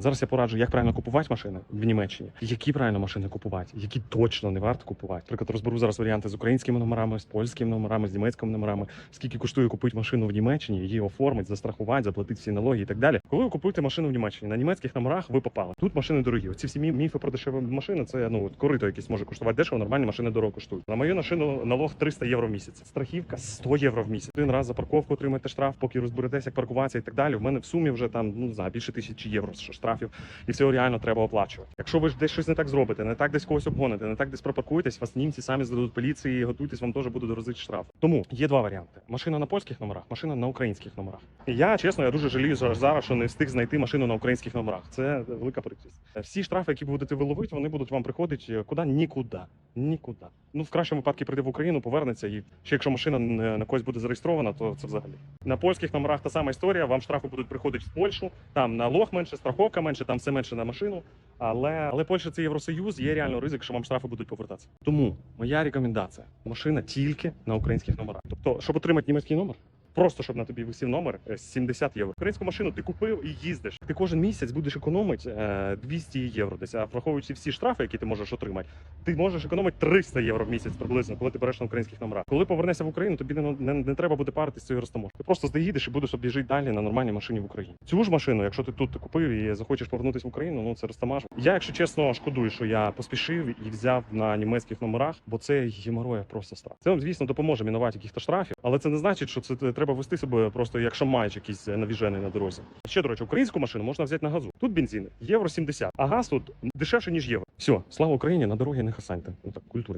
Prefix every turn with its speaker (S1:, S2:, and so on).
S1: Зараз я пораджу, як правильно купувати машини в Німеччині, які правильно машини купувати, які точно не варто купувати. Наприклад, розберу зараз варіанти з українськими номерами, з польськими номерами, з німецькими номерами. Скільки коштує купити машину в Німеччині, її оформити, застрахувати, заплатити всі налоги і так далі. Коли ви купуєте машину в Німеччині, на німецьких номерах ви попали. Тут машини дорогі. Оці всі мі- міфи про дешеві машини, це ну корито якесь може коштувати дешево, нормальні машини дорого коштують. На мою машину налог 300 євро в місяць. Страхівка 100 євро в місяць. Один раз за парковку отримаєте штраф, поки розберетеся, як паркуватися і так далі. У мене в сумі вже там ну знаю, більше тисячі євро що штрафів, і все реально треба оплачувати. Якщо ви ж десь щось не так зробите, не так десь когось обгоните, не так десь пропаркуєтесь, вас німці самі здадуть поліції, готуйтесь, вам теж буде грозити штраф. Тому є два варіанти: машина на польських номерах, машина на українських номерах. Я чесно, я дуже жалію зараз, що не встиг знайти машину на українських номерах. Це велика прикрість. Всі штрафи, які будете ви ловити, вони будуть вам приходити куди нікуди. Нікуди. Ну в кращому випадку прийде в Україну, повернеться, і ще якщо машина на когось буде зареєстрована, то це взагалі. На польських номерах та сама історія. Вам штрафи будуть приходити в Польщу. Там налог менше, страховка менше, там все менше на машину. Але але Польща це Євросоюз, є реально ризик, що вам штрафи будуть повертатися. Тому моя рекомендація: машина тільки на українських номерах. Тобто, щоб отримати німецький номер. Просто щоб на тобі висів номер е, 70 євро. Українську машину ти купив і їздиш. Ти кожен місяць будеш економити е, 200 євро десь. А враховуючи всі штрафи, які ти можеш отримати, ти можеш економити 300 євро в місяць приблизно, коли ти береш на українських номерах. Коли повернешся в Україну, тобі не, не, не треба буде паритись з цією розтаможкою. Ти просто доїдеш і будеш об'їжджати далі на нормальній машині в Україні. Цю ж машину, якщо ти тут купив і захочеш повернутися в Україну, ну це розтамаж. Я, якщо чесно, шкодую, що я поспішив і взяв на німецьких номерах, бо це геморроя просто страх. Це звісно, допоможе мінувати якихось штрафів, але це не значить, що це треба вести себе просто як маєш якийсь навіжений на дорозі. Ще до речі, українську машину можна взяти на газу. Тут бензин євро 70, а газ тут дешевше ніж євро. Все, слава Україні, на дороги не хасаньте. Ну так культурні.